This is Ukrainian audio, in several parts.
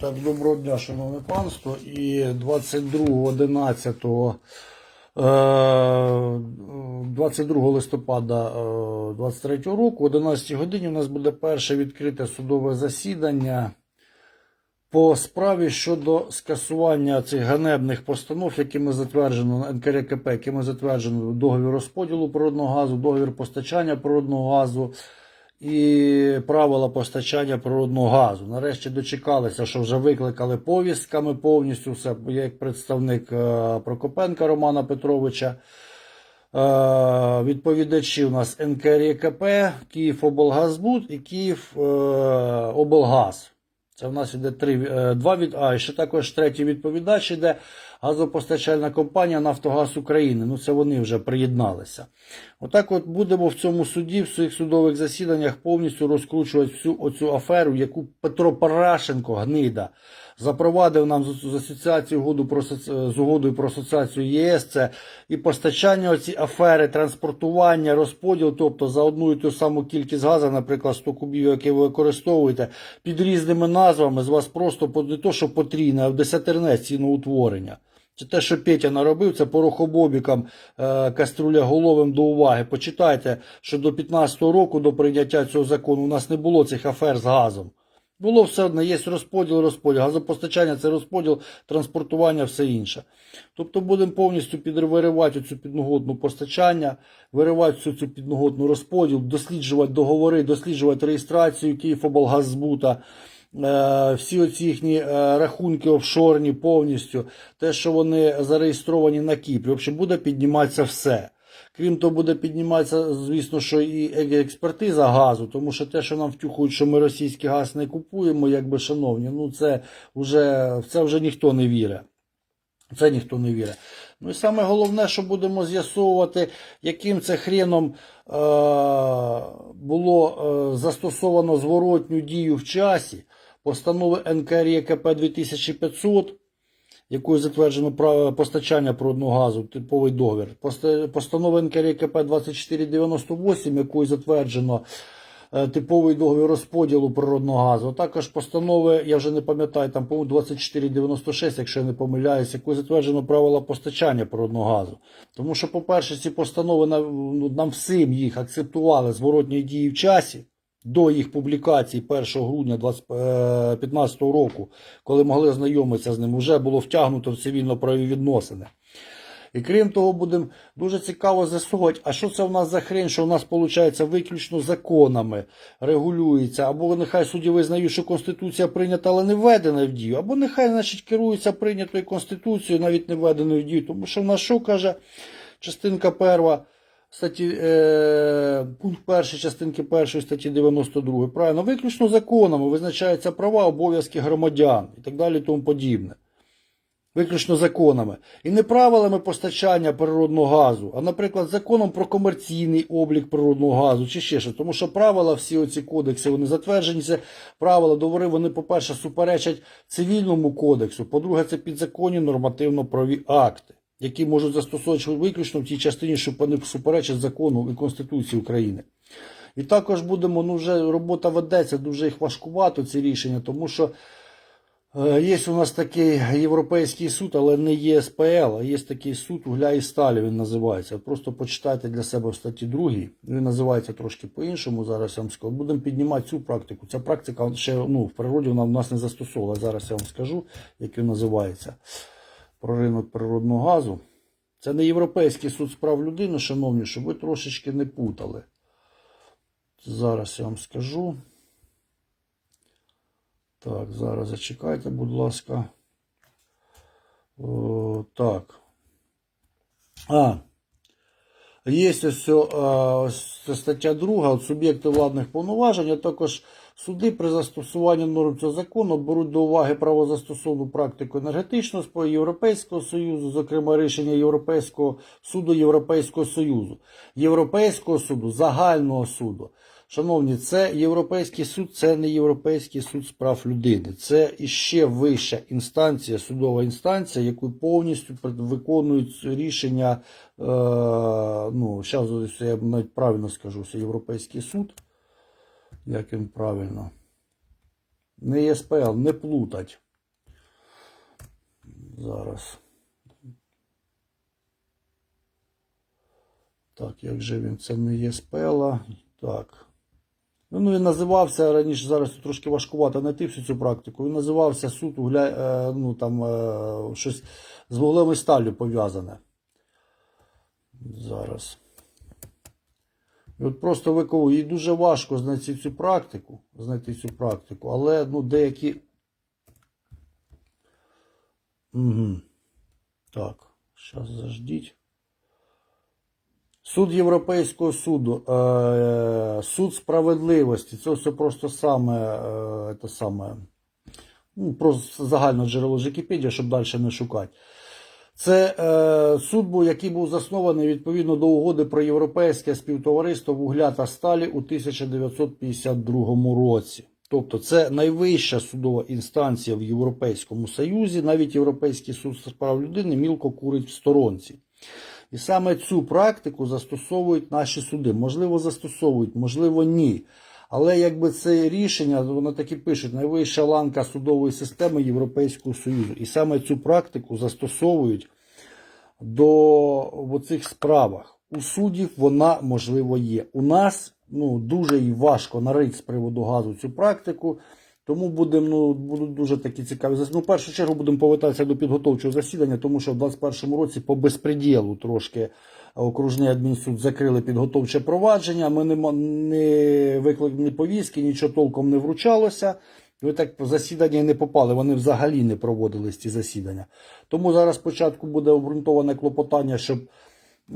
Так, доброго дня, шановне панство. І 22.11 е, 22 листопада 23 року, о 11 годині, у нас буде перше відкрите судове засідання по справі щодо скасування цих ганебних постанов, якими затверджено НКРКП, якими затверджено договір розподілу природного газу, договір постачання природного газу і правила постачання природного газу. Нарешті дочекалися, що вже викликали повістками повністю все. Як представник е, Прокопенка Романа Петровича. Е, Відповідачі у нас НКРЄКП, Київ облгазбуд і Київ е, облгаз. Це в нас іде три, два від, а ще також третій відповідач іде газопостачальна компанія Нафтогаз України. Ну це вони вже приєдналися. Отак от будемо в цьому суді, в своїх судових засіданнях повністю розкручувати всю оцю аферу, яку Петро Парашенко, гнида, запровадив нам з, асоціацією угоду про з угодою про асоціацію ЄС. Це і постачання оці афери, транспортування, розподіл, тобто за одну і ту саму кількість газу, наприклад, 100 кубів, які ви використовуєте, під різними назвами з вас просто не то, що потрійне, а в десятерне ціноутворення. Це те, що Петя наробив, це порохобобікам е, кастрюляголовим до уваги. Почитайте, що до 15-го року, до прийняття цього закону, у нас не було цих афер з газом. Було все одне, є розподіл, розподіл. Газопостачання це розподіл, транспортування, все інше. Тобто будемо повністю підривати цю підноготну постачання, виривати всю цю підноготну розподіл, досліджувати договори, досліджувати реєстрацію Київоблгазбута, всі оці їхні е, рахунки офшорні повністю, те, що вони зареєстровані на Кіпрі. В общем, буде підніматися все. Крім того, буде підніматися, звісно, що і експертиза газу, тому що те, що нам втюхують, що ми російський газ не купуємо, якби шановні, ну це вже, це вже ніхто не вірить. Це ніхто не вірить. Ну і саме головне, що будемо з'ясовувати, яким це хреном е- було е- застосовано зворотню дію в часі постанови НКРЄКП 2500, якою затверджено право постачання природного газу, типовий договір. Пост- Постанова НКРЄКП 2498, якою затверджено е, типовий договір розподілу природного газу. Також постанови, я вже не пам'ятаю, там, по 2496, якщо я не помиляюсь, якою затверджено правила постачання природного газу. Тому що, по-перше, ці постанови ну, нам всім їх акцептували зворотньої дії в часі. До їх публікації 1 грудня 2015 року, коли могли знайомитися з ним, вже було втягнуто в цивільно-правові відносини. І крім того, будемо дуже цікаво з'ясувати, а що це в нас за хрень, що в нас виходить виключно законами регулюється, або нехай судді визнають, що Конституція прийнята, але не введена в дію, або нехай значить, керуються прийнятою Конституцією, навіть не введеною в дію. Тому що в нас що каже частинка перша, статті, е, пункт перший частинки першої статті 92. Правильно, виключно законами визначаються права, обов'язки громадян і так далі і тому подібне виключно законами. І не правилами постачання природного газу, а, наприклад, законом про комерційний облік природного газу чи ще щось. Тому що правила, всі оці кодекси, вони затверджені. Це правила, договори, вони, по-перше, суперечать цивільному кодексу. По-друге, це підзаконні нормативно-праві акти, які можуть застосовуватися виключно в тій частині, що вони суперечать закону і Конституції України. І також будемо, ну вже робота ведеться, дуже їх важкувато ці рішення, тому що Е, Є у нас такий європейський суд, але не ЄСПЛ, а є такий суд угля і сталі, він називається. Просто почитайте для себе в статті 2. Він називається трошки по-іншому. Зараз я вам скажу. Будемо піднімати цю практику. Ця практика ще ну, в природі вона в нас не застосовувала. Зараз я вам скажу, як він називається. Про ринок природного газу. Це не Європейський суд з прав людини, шановні, щоб ви трошечки не путали. Зараз я вам скажу. Так, зараз зачекайте, будь ласка. О, так. А. Є ось, ось стаття 2, от суб'єкти владних повноважень, а також суди при застосуванні норм цього закону беруть до уваги правозастосовну практику енергетичного спою Європейського Союзу, зокрема рішення Європейського суду Європейського Союзу, Європейського суду, загального суду. Шановні, це Європейський суд, це не Європейський суд з прав людини. Це іще вища інстанція, судова інстанція, яку повністю виконують рішення. Е, ну, зараз я навіть правильно скажу, це Європейський суд. Як він правильно? Не ЄСПЛ, не плутать. Зараз. Так, як же він? Це не є спела. Так. Ну, він називався раніше, зараз трошки важкувато знайти всю цю практику. Він називався суд угля, е, ну, там, е, щось з вуглем і сталлю пов'язане. Зараз. І от просто викову. Їй дуже важко знайти цю практику, знайти цю практику, але ну, деякі. Угу. Так, зараз заждіть. Суд Європейського суду, е, суд справедливості. Це все просто саме, е, це саме ну, просто загальне джерело з Вікіпедії, щоб далі не шукати. Це е, суд, був, який був заснований відповідно до угоди про європейське співтовариство вугля та сталі у 1952 році. Тобто це найвища судова інстанція в Європейському Союзі, навіть Європейський суд з прав людини мілко курить в сторонці. І саме цю практику застосовують наші суди. Можливо, застосовують, можливо, ні. Але якби це рішення, воно так і пишуть, найвища ланка судової системи Європейського Союзу. І саме цю практику застосовують до цих справах. У суддів вона можливо є. У нас ну, дуже важко нарити з приводу газу цю практику. Тому будемо, ну, будуть дуже такі цікаві Ну, в першу чергу будемо повертатися до підготовчого засідання, тому що в 2021 році по безпреділу трошки окружний адмінсуд закрили підготовче провадження. Ми не, не викликані повістки, нічого толком не вручалося. Ви так засідання не попали, вони взагалі не проводились ці засідання. Тому зараз спочатку буде обґрунтоване клопотання, щоб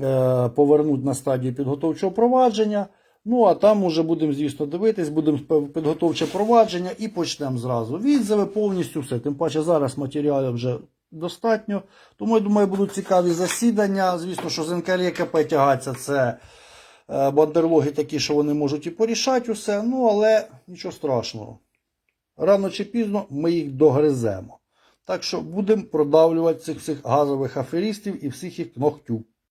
е, повернути на стадію підготовчого провадження. Ну, а там уже будемо, звісно, дивитись, будемо підготовче провадження і почнемо зразу. Відзиви повністю все. Тим паче зараз матеріалів вже достатньо. Тому, я думаю, будуть цікаві засідання. Звісно, що з НКРЄКП тягаться це е, бандерлоги такі, що вони можуть і порішати усе. Ну, але нічого страшного. Рано чи пізно ми їх догриземо. Так що будемо продавлювати цих всіх газових аферістів і всіх їх ногтю.